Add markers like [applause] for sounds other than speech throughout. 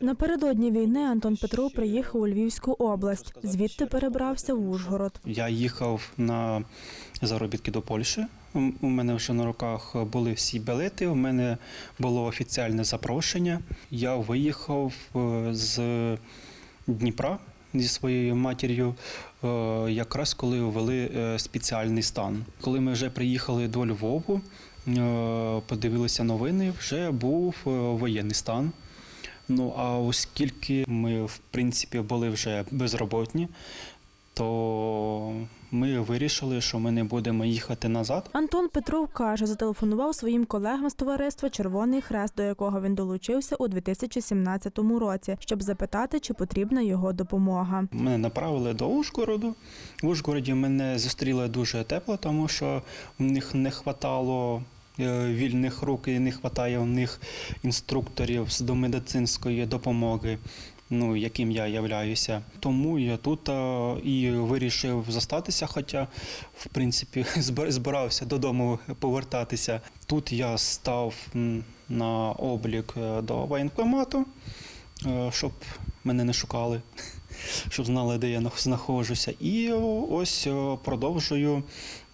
Напередодні війни Антон Петров приїхав у Львівську область. Звідти перебрався в Ужгород. Я їхав на заробітки до Польщі. У- мене вже на руках були всі білети. У мене було офіціальне запрошення. Я виїхав е, з Дніпра зі своєю матір'ю, е, якраз коли ввели е, спеціальний стан. Коли ми вже приїхали до Львову, подивилися новини, вже був воєнний стан. Ну а оскільки ми в принципі були вже безроботні, то ми вирішили, що ми не будемо їхати назад. Антон Петров каже, зателефонував своїм колегам з товариства Червоний Хрест, до якого він долучився у 2017 році, щоб запитати, чи потрібна його допомога. Мене направили до Ужгороду. В Ужгороді мене зустріли дуже тепло, тому що в них не е, вільних рук і не вистачає у них інструкторів з домедицинської допомоги. Ну, яким я являюся. Тому я тут е, і вирішив зостатися, хоча, в принципі, [laughs] збир- збирався додому повертатися. Тут я став на облік е, до воєнкомату, е, щоб мене не шукали, [laughs] щоб знали, де я знаходжуся. І ось е, продовжую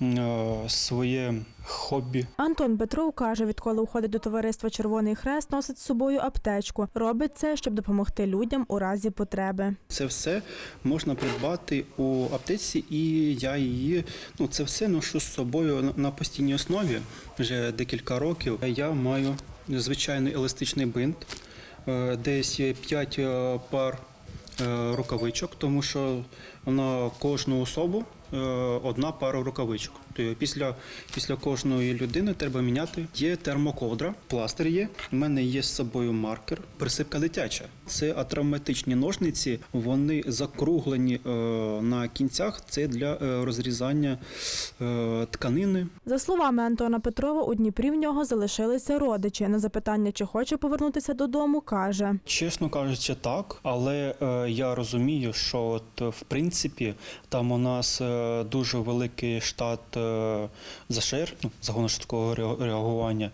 е, своє хобі. Антон Петров каже, відколи входить до товариства Червоний Хрест, носить з собою аптечку. Робить це, щоб допомогти людям у разі потреби. Це все можна придбати у аптеці, і я її ну це все ношу з собою на- постійній основі вже декілька років. Я маю звичайний еластичний бинт, десь 5 пар е, рукавичок, тому що на кожну особу е, одна пара рукавичок. Тобто після, після кожної людини треба міняти. Є термоковдра, пластир є. У мене є з собою маркер, присипка дитяча. Це атравматичні ножниці, вони закруглені е, на кінцях. Це для е, розрізання тканини. За словами Антона Петрова, у Дніпрі в нього залишилися родичі. На запитання, чи хоче повернутися додому, каже. Чесно кажучи, так, але я розумію, що от, в принципі там у нас е, дуже великий штат е, ЗШР, загону швидкого реагування,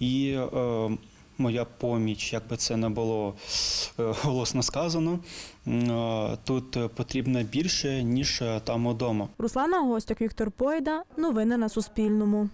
і е, моя поміч, як би це не було голосно сказано, тут потрібно більше, ніж там удома. Руслана Гостяк, Віктор Пойда. Новини на Суспільному.